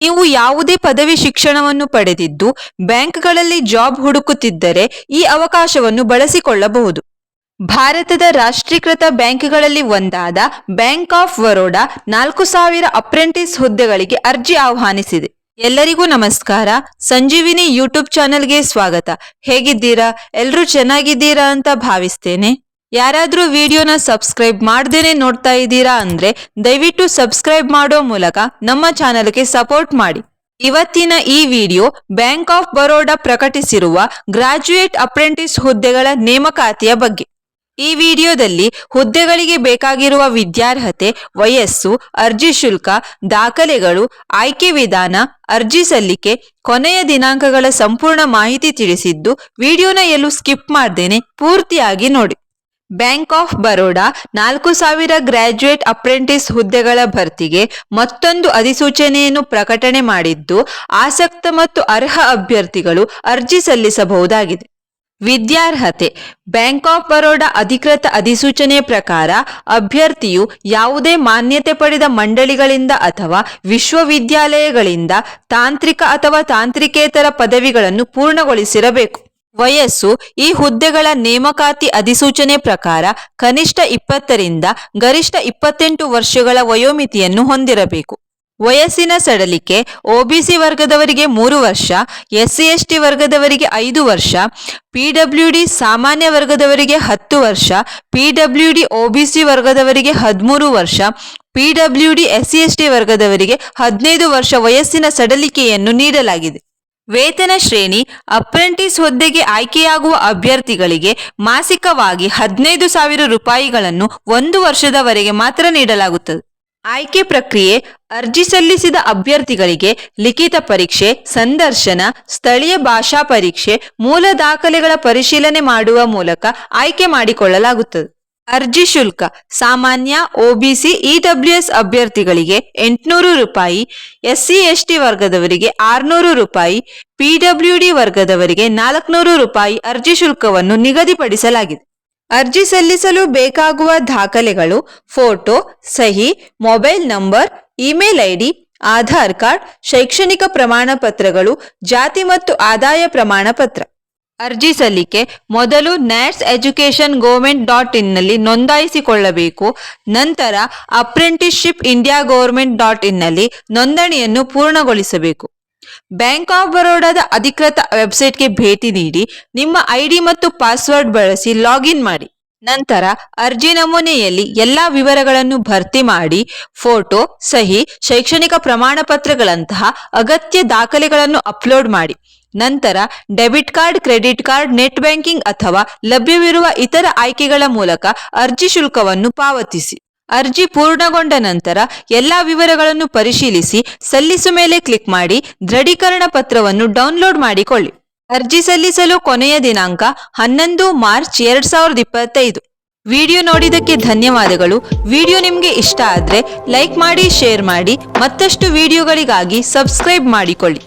ನೀವು ಯಾವುದೇ ಪದವಿ ಶಿಕ್ಷಣವನ್ನು ಪಡೆದಿದ್ದು ಬ್ಯಾಂಕ್ಗಳಲ್ಲಿ ಜಾಬ್ ಹುಡುಕುತ್ತಿದ್ದರೆ ಈ ಅವಕಾಶವನ್ನು ಬಳಸಿಕೊಳ್ಳಬಹುದು. ಭಾರತದ ರಾಷ್ಟ್ರೀಕೃತ ಬ್ಯಾಂಕ್ಗಳಲ್ಲಿ ಒಂದಾದ ಬ್ಯಾಂಕ್ ಆಫ್ ಬರೋಡಾ ನಾಲ್ಕು ಸಾವಿರ ಅಪ್ರೆಂಟಿಸ್ ಹುದ್ದೆಗಳಿಗೆ ಅರ್ಜಿ ಆಹ್ವಾನಿಸಿದೆ. ಎಲ್ಲರಿಗೂ ನಮಸ್ಕಾರ. ಸಂಜೀವಿನಿ ಯೂಟ್ಯೂಬ್ ಚಾನೆಲ್ಗೆ ಸ್ವಾಗತ. ಹೇಗಿದ್ದೀರಾ? ಎಲ್ಲರೂ ಚೆನ್ನಾಗಿದ್ದೀರಾ ಅಂತ ಭಾವಿಸ್ತೇನೆ. ಯಾರಾದ್ರೂ ವಿಡಿಯೋನ ಸಬ್ಸ್ಕ್ರೈಬ್ ಮಾಡ್ದೇನೆ ನೋಡ್ತಾ ಇದ್ದೀರಾ ಅಂದ್ರೆ ದಯವಿಟ್ಟು ಸಬ್ಸ್ಕ್ರೈಬ್ ಮಾಡೋ ಮೂಲಕ ನಮ್ಮ ಚಾನೆಲ್ಗೆ ಸಪೋರ್ಟ್ ಮಾಡಿ. ಇವತ್ತಿನ ಈ ವಿಡಿಯೋ ಬ್ಯಾಂಕ್ ಆಫ್ ಬರೋಡಾ ಪ್ರಕಟಿಸಿರುವ ಗ್ರಾಜ್ಯುಯೇಟ್ ಅಪ್ರೆಂಟಿಸ್ ಹುದ್ದೆಗಳ ನೇಮಕಾತಿಯ ಬಗ್ಗೆ. ಈ ವಿಡಿಯೋದಲ್ಲಿ ಹುದ್ದೆಗಳಿಗೆ ಬೇಕಾಗಿರುವ ವಿದ್ಯಾರ್ಹತೆ, ವಯಸ್ಸು, ಅರ್ಜಿ ಶುಲ್ಕ, ದಾಖಲೆಗಳು, ಆಯ್ಕೆ ವಿಧಾನ, ಅರ್ಜಿ ಸಲ್ಲಿಕೆ, ಕೊನೆಯ ದಿನಾಂಕಗಳ ಸಂಪೂರ್ಣ ಮಾಹಿತಿ ತಿಳಿಸಿದ್ದು ವಿಡಿಯೋನ ಎಲ್ಲೂ ಸ್ಕಿಪ್ ಮಾಡ್ದೇನೆ ಪೂರ್ತಿಯಾಗಿ ನೋಡಿ. ಬ್ಯಾಂಕ್ ಆಫ್ ಬರೋಡಾ ನಾಲ್ಕು ಸಾವಿರ ಗ್ರಾಜ್ಯುಯೇಟ್ ಅಪ್ರೆಂಟಿಸ್ ಹುದ್ದೆಗಳ ಭರ್ತಿಗೆ ಮತ್ತೊಂದು ಅಧಿಸೂಚನೆಯನ್ನು ಪ್ರಕಟಣೆ ಮಾಡಿದ್ದು, ಆಸಕ್ತ ಮತ್ತು ಅರ್ಹ ಅಭ್ಯರ್ಥಿಗಳು ಅರ್ಜಿ ಸಲ್ಲಿಸಬಹುದಾಗಿದೆ. ವಿದ್ಯಾರ್ಹತೆ, ಬ್ಯಾಂಕ್ ಆಫ್ ಬರೋಡಾ ಅಧಿಕೃತ ಅಧಿಸೂಚನೆಯ ಪ್ರಕಾರ ಅಭ್ಯರ್ಥಿಯು ಯಾವುದೇ ಮಾನ್ಯತೆ ಪಡೆದ ಮಂಡಳಿಗಳಿಂದ ಅಥವಾ ವಿಶ್ವವಿದ್ಯಾಲಯಗಳಿಂದ ತಾಂತ್ರಿಕ ಅಥವಾ ತಾಂತ್ರಿಕೇತರ ಪದವಿಗಳನ್ನು ಪೂರ್ಣಗೊಳಿಸಿರಬೇಕು. ವಯಸ್ಸು ಈ ಹುದ್ದೆಗಳ ನೇಮಕಾತಿ ಅಧಿಸೂಚನೆ ಪ್ರಕಾರ ಕನಿಷ್ಠ ಇಪ್ಪತ್ತರಿಂದ ಗರಿಷ್ಠ ಇಪ್ಪತ್ತೆಂಟು ವರ್ಷಗಳ ವಯೋಮಿತಿಯನ್ನು ಹೊಂದಿರಬೇಕು. ವಯಸ್ಸಿನ ಸಡಲಿಕೆ ಒಬಿಸಿ ವರ್ಗದವರಿಗೆ ಮೂರು ವರ್ಷ ಎಸ್ಸಿ ಎಸ್ಟಿ ವರ್ಗದವರಿಗೆ ಐದು ವರ್ಷ ಪಿಡಬ್ಲ್ಯೂಡಿ ಸಾಮಾನ್ಯ ವರ್ಗದವರಿಗೆ ಹತ್ತು ವರ್ಷ ಪಿಡಬ್ಲ್ಯೂಡಿ ಒಬಿಸಿ ವರ್ಗದವರಿಗೆ ಹದಿಮೂರು ವರ್ಷ ಪಿಡಬ್ಲ್ಯೂಡಿ ಎಸ್ಸಿ ಎಸ್ಟಿ ವರ್ಗದವರಿಗೆ ಹದಿನೈದು ವರ್ಷ ವಯಸ್ಸಿನ ಸಡಲಿಕೆಯನ್ನು ನೀಡಲಾಗಿದೆ. ವೇತನ ಶ್ರೇಣಿ, ಅಪ್ರೆಂಟಿಸ್ ಹುದ್ದೆಗೆ ಆಯ್ಕೆಯಾಗುವ ಅಭ್ಯರ್ಥಿಗಳಿಗೆ ಮಾಸಿಕವಾಗಿ ಹದಿನೈದು ಸಾವಿರ ರೂಪಾಯಿಗಳನ್ನು ಒಂದು ವರ್ಷದವರೆಗೆ ಮಾತ್ರ ನೀಡಲಾಗುತ್ತದೆ. ಆಯ್ಕೆ ಪ್ರಕ್ರಿಯೆ ಅರ್ಜಿ ಸಲ್ಲಿಸಿದ ಅಭ್ಯರ್ಥಿಗಳಿಗೆ ಲಿಖಿತ ಪರೀಕ್ಷೆ, ಸಂದರ್ಶನ, ಸ್ಥಳೀಯ ಭಾಷಾ ಪರೀಕ್ಷೆ, ಮೂಲ ದಾಖಲೆಗಳ ಪರಿಶೀಲನೆ ಮಾಡುವ ಮೂಲಕ ಆಯ್ಕೆ ಮಾಡಿಕೊಳ್ಳಲಾಗುತ್ತದೆ. ಅರ್ಜಿ ಶುಲ್ಕ. ಸಾಮಾನ್ಯ ಒಬಿಸಿ ಇಡಬ್ಲ್ಯೂಎಸ್ ಅಭ್ಯರ್ಥಿಗಳಿಗೆ ಎಂಟುನೂರು ರೂಪಾಯಿ, ಎಸ್ಸಿ, ಎಸ್ಟಿ ವರ್ಗದವರಿಗೆ ಆರುನೂರು ರೂಪಾಯಿ ಪಿಡಬ್ಲ್ಯೂಡಿ ವರ್ಗದವರಿಗೆ ನಾಲ್ಕುನೂರು ರೂಪಾಯಿ ಅರ್ಜಿ ಶುಲ್ಕವನ್ನು ನಿಗದಿಪಡಿಸಲಾಗಿದೆ. ಅರ್ಜಿ ಸಲ್ಲಿಸಲು ಬೇಕಾಗುವ ದಾಖಲೆಗಳು ಫೋಟೋ, ಸಹಿ, mobile number, email ID, Aadhaar card, ಶೈಕ್ಷಣಿಕ ಪ್ರಮಾಣ ಪತ್ರಗಳು ಜಾತಿ ಮತ್ತು ಆದಾಯ ಪ್ರಮಾಣ ಪತ್ರ ಅರ್ಜಿ ಸಲ್ಲಿಕೆ ಮೊದಲು ನ್ಯಾಟ್ಸ್ ಎಜುಕೇಶನ್ ಗೋರ್ಮೆಂಟ್ ಡಾಟ್ ಇನ್ನಲ್ಲಿ ನೋಂದಾಯಿಸಿಕೊಳ್ಳಬೇಕು. ನಂತರ ಅಪ್ರೆಂಟಿಸ್ಶಿಪ್ ಇಂಡಿಯಾ ಗೋರ್ಮೆಂಟ್ ಡಾಟ್ ಇನ್ನಲ್ಲಿ ನೋಂದಣಿಯನ್ನು ಪೂರ್ಣಗೊಳಿಸಬೇಕು. ಬ್ಯಾಂಕ್ ಆಫ್ ಬರೋಡಾದ ಅಧಿಕೃತ ವೆಬ್ಸೈಟ್ಗೆ ಭೇಟಿ ನೀಡಿ ನಿಮ್ಮ ಐಡಿ ಮತ್ತು ಪಾಸ್ವರ್ಡ್ ಬಳಸಿ ಲಾಗಿನ್ ಮಾಡಿ. ನಂತರ ಅರ್ಜಿ ನಮೂನೆಯಲ್ಲಿ ಎಲ್ಲಾ ವಿವರಗಳನ್ನು ಭರ್ತಿ ಮಾಡಿ, ಫೋಟೋ, ಸಹಿ, ಶೈಕ್ಷಣಿಕ ಪ್ರಮಾಣ ಪತ್ರಗಳಂತಹ ಅಗತ್ಯ ದಾಖಲೆಗಳನ್ನು ಅಪ್ಲೋಡ್ ಮಾಡಿ. ನಂತರ debit card, credit card, net banking ಅಥವಾ ಲಭ್ಯವಿರುವ ಇತರ ಆಯ್ಕೆಗಳ ಮೂಲಕ ಅರ್ಜಿ ಶುಲ್ಕವನ್ನು ಪಾವತಿಸಿ. ಅರ್ಜಿ ಪೂರ್ಣಗೊಂಡ ನಂತರ ಎಲ್ಲಾ ವಿವರಗಳನ್ನು ಪರಿಶೀಲಿಸಿ ಸಲ್ಲಿಸು ಮೇಲೆ ಕ್ಲಿಕ್ ಮಾಡಿ ದೃಢೀಕರಣ ಪತ್ರವನ್ನು ಡೌನ್ಲೋಡ್ ಮಾಡಿಕೊಳ್ಳಿ. ಅರ್ಜಿ ಸಲ್ಲಿಸಲು ಕೊನೆಯ ದಿನಾಂಕ ಹನ್ನೊಂದು ಮಾರ್ಚ್ ಎರಡ್ ಸಾವಿರದ ಇಪ್ಪತ್ತೈದು. ವಿಡಿಯೋ ನೋಡಿದಕ್ಕೆ ಧನ್ಯವಾದಗಳು. ವಿಡಿಯೋ ನಿಮಗೆ ಇಷ್ಟ ಆದರೆ ಲೈಕ್ ಮಾಡಿ, ಶೇರ್ ಮಾಡಿ, ಮತ್ತಷ್ಟು ವಿಡಿಯೋಗಳಿಗಾಗಿ ಸಬ್ಸ್ಕ್ರೈಬ್ ಮಾಡಿಕೊಳ್ಳಿ.